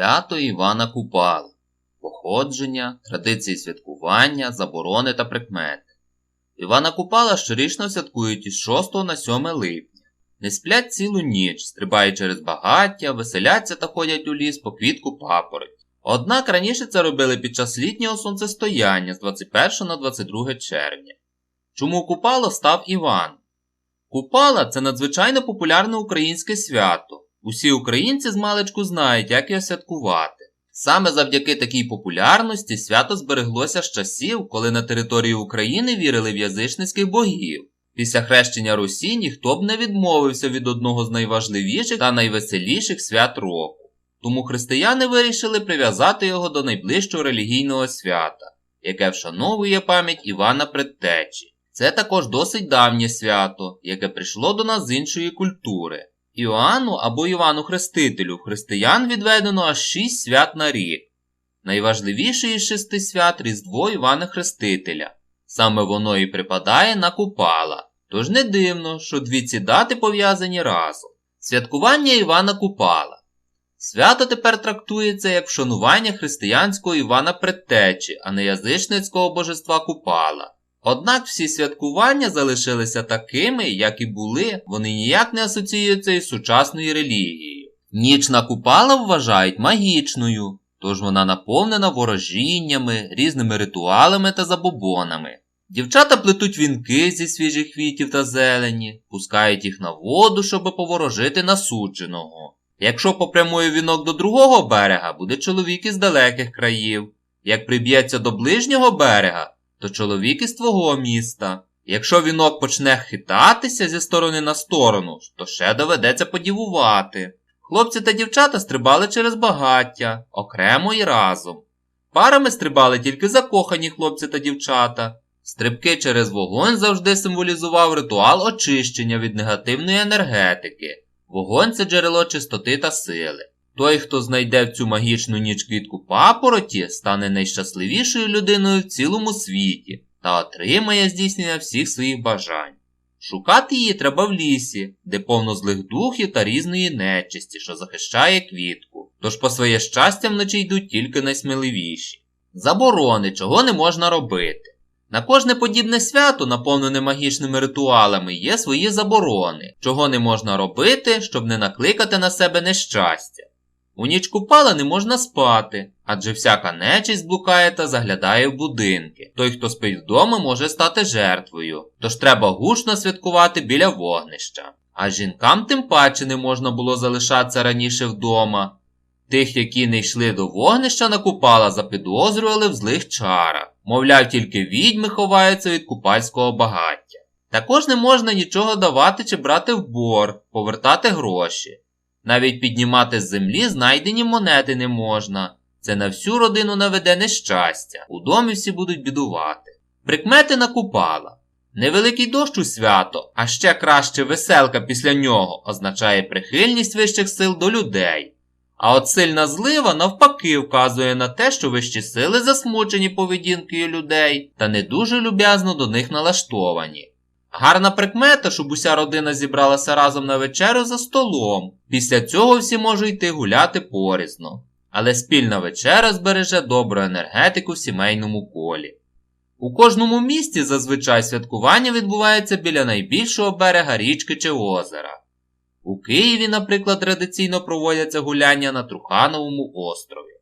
Свято Івана Купала. Походження, традиції святкування, заборони та прикмети. Івана Купала щорічно святкують із 6 на 7 липня. Не сплять цілу ніч, стрибають через багаття, веселяться та ходять у ліс по квітку папороті. Однак раніше це робили під час літнього сонцестояння з 21 на 22 червня. Чому Купало став Іван? Купала це надзвичайно популярне українське свято. Усі українці з маличку знають, як його святкувати. Саме завдяки такій популярності свято збереглося з часів, коли на території України вірили в язичницьких богів. Після хрещення Русі ніхто б не відмовився від одного з найважливіших та найвеселіших свят року. Тому християни вирішили прив'язати його до найближчого релігійного свята, яке вшановує пам'ять Івана Предтечі. Це також досить давнє свято, яке прийшло до нас з іншої культури. Іоанну або Івану Хрестителю християн відведено аж шість свят на рік. Найважливіший із шести свят Різдво Івана Хрестителя. Саме воно і припадає на Купала. Тож не дивно, що дві ці дати пов'язані разом. Святкування Івана Купала. Свято тепер трактується як вшанування християнського Івана Предтечі, а не язичницького божества Купала. Однак всі святкування залишилися такими, як і були, вони ніяк не асоціюються із сучасною релігією. Ніч на Купала вважають магічною, тож вона наповнена ворожіннями, різними ритуалами та забобонами. Дівчата плетуть вінки зі свіжих квітів та зелені, пускають їх на воду, щоб поворожити насудженого. Якщо попрямує вінок до другого берега, буде чоловік із далеких країв. Як приб'ється до ближнього берега, то чоловік із твого міста. Якщо вінок почне хитатися зі сторони на сторону, то ще доведеться подівувати. Хлопці та дівчата стрибали через багаття, окремо і разом. Парами стрибали тільки закохані хлопці та дівчата. Стрибки через вогонь завжди символізував ритуал очищення від негативної енергетики. Вогонь це джерело чистоти та сили. Той, хто знайде в цю магічну ніч квітку папороті, стане найщасливішою людиною в цілому світі та отримає здійснення всіх своїх бажань. Шукати її треба в лісі, де повно злих духів та різної нечисті, що захищає квітку. Тож по своє щастя вночі йдуть тільки найсміливіші. Заборони, чого не можна робити. На кожне подібне свято, наповнене магічними ритуалами, є свої заборони, чого не можна робити, щоб не накликати на себе нещастя. У ніч купала не можна спати, адже всяка нечисть блукає та заглядає в будинки. Той, хто спить вдома, може стати жертвою, тож треба гучно святкувати біля вогнища. А жінкам тим паче не можна було залишатися раніше вдома. Тих, які не йшли до вогнища на купала, запідозрювали в злих чарах. Мовляв, тільки відьми ховаються від купальського багаття. Також не можна нічого давати чи брати в борг, повертати гроші. Навіть піднімати з землі знайдені монети не можна. Це на всю родину наведе нещастя. У домі всі будуть бідувати. Прикмети накупала. Невеликий дощ у свято, а ще краще веселка після нього означає прихильність вищих сил до людей. А от сильна злива навпаки вказує на те, що вищі сили засмучені поведінкою людей та не дуже люб'язно до них налаштовані. Гарна прикмета, щоб уся родина зібралася разом на вечерю за столом. Після цього всі можуть йти гуляти порізно. Але спільна вечеря збереже добру енергетику в сімейному колі. У кожному місті зазвичай святкування відбувається біля найбільшого берега річки чи озера. У Києві, наприклад, традиційно проводяться гуляння на Трухановому острові.